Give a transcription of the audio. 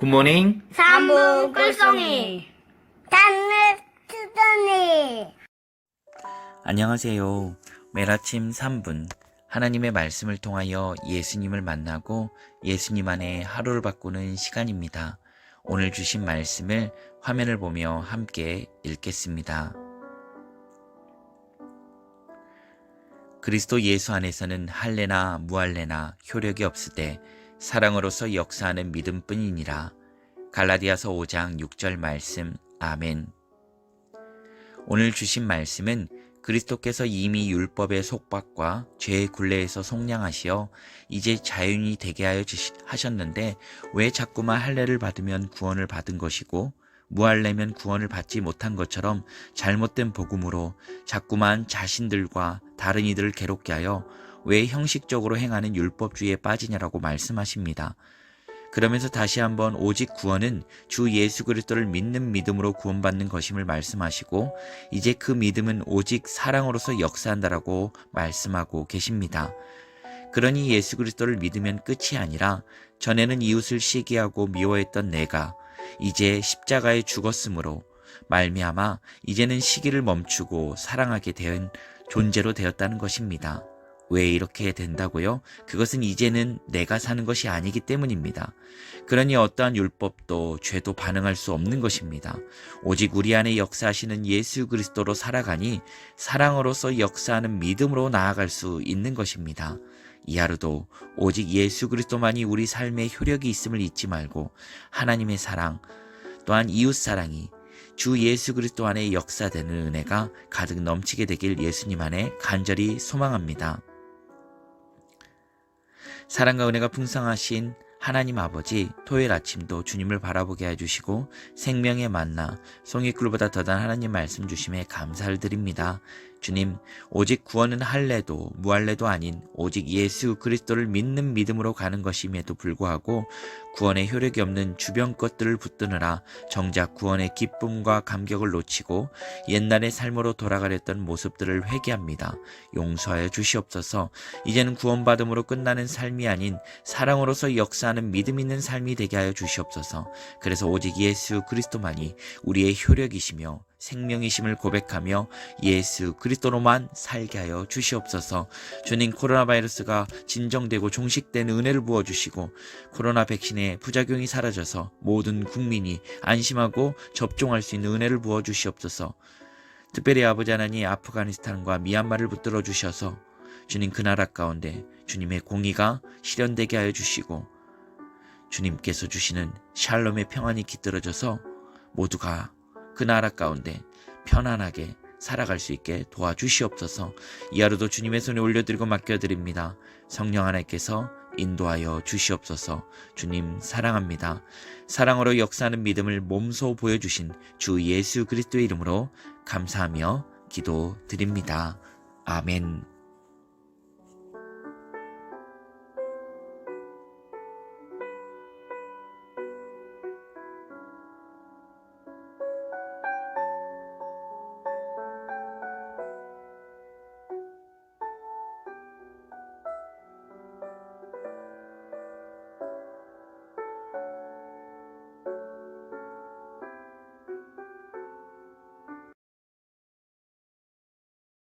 굿모닝. 삼부 꿀송이 단을 투더니 안녕하세요. 매일 아침 3분. 하나님의 말씀을 통하여 예수님을 만나고 예수님 안에 하루를 바꾸는 시간입니다. 오늘 주신 말씀을 화면을 보며 함께 읽겠습니다. 그리스도 예수 안에서는 할례나 무할례나 효력이 없으되 사랑으로서 역사하는 믿음뿐이니라. 갈라디아서 5장 6절 말씀. 아멘. 오늘 주신 말씀은 그리스도께서 이미 율법의 속박과 죄의 굴레에서 속량하시어 이제 자연이 되게 하여 하셨는데 왜 자꾸만 할례를 받으면 구원을 받은 것이고 무할례면 구원을 받지 못한 것처럼 잘못된 복음으로 자꾸만 자신들과 다른 이들을 괴롭게 하여 왜 형식적으로 행하는 율법주의에 빠지냐라고 말씀하십니다. 그러면서 다시 한번 오직 구원은 주 예수 그리스도를 믿는 믿음으로 구원받는 것임을 말씀하시고 이제 그 믿음은 오직 사랑으로서 역사한다라고 말씀하고 계십니다. 그러니 예수 그리스도를 믿으면 끝이 아니라 전에는 이웃을 시기하고 미워했던 내가 이제 십자가에 죽었으므로 말미암아 이제는 시기를 멈추고 사랑하게 된 존재로 되었다는 것입니다. 왜 이렇게 된다고요? 그것은 이제는 내가 사는 것이 아니기 때문입니다. 그러니 어떠한 율법도 죄도 반응할 수 없는 것입니다. 오직 우리 안에 역사하시는 예수 그리스도로 살아가니 사랑으로서 역사하는 믿음으로 나아갈 수 있는 것입니다. 이 하루도 오직 예수 그리스도만이 우리 삶에 효력이 있음을 잊지 말고 하나님의 사랑 또한 이웃 사랑이 주 예수 그리스도 안에 역사되는 은혜가 가득 넘치게 되길 예수님 안에 간절히 소망합니다. 사랑과 은혜가 풍성하신 하나님 아버지 토요일 아침도 주님을 바라보게 해주시고 생명의 만나 송이꿀보다 더단 하나님 말씀 주심에 감사를 드립니다. 주님 오직 구원은 할례도 무할례도 아닌 오직 예수 그리스도를 믿는 믿음으로 가는 것임에도 불구하고 구원의 효력이 없는 주변 것들을 붙드느라 정작 구원의 기쁨과 감격을 놓치고 옛날의 삶으로 돌아가렸던 모습들을 회개합니다. 용서하여 주시옵소서. 이제는 구원받음으로 끝나는 삶이 아닌 사랑으로서 역사하는 믿음 있는 삶이 되게 하여 주시옵소서. 그래서 오직 예수 그리스도만이 우리의 효력이시며 생명이심을 고백하며 예수 그리스도로만 살게 하여 주시옵소서. 주님 코로나 바이러스가 진정되고 종식되는 은혜를 부어 주시고 코로나 백신의 부작용이 사라져서 모든 국민이 안심하고 접종할 수 있는 은혜를 부어 주시옵소서. 특별히 아버지 하나님 아프가니스탄과 미얀마를 붙들어 주셔서 주님 그 나라 가운데 주님의 공의가 실현되게 하여 주시고 주님께서 주시는 샬롬의 평안이 깃들어져서 모두가 그 나라 가운데 편안하게 살아갈 수 있게 도와주시옵소서. 이 하루도 주님의 손에 올려드리고 맡겨드립니다. 성령 하나님께서 인도하여 주시옵소서. 주님 사랑합니다. 사랑으로 역사하는 믿음을 몸소 보여주신 주 예수 그리스도의 이름으로 감사하며 기도드립니다. 아멘.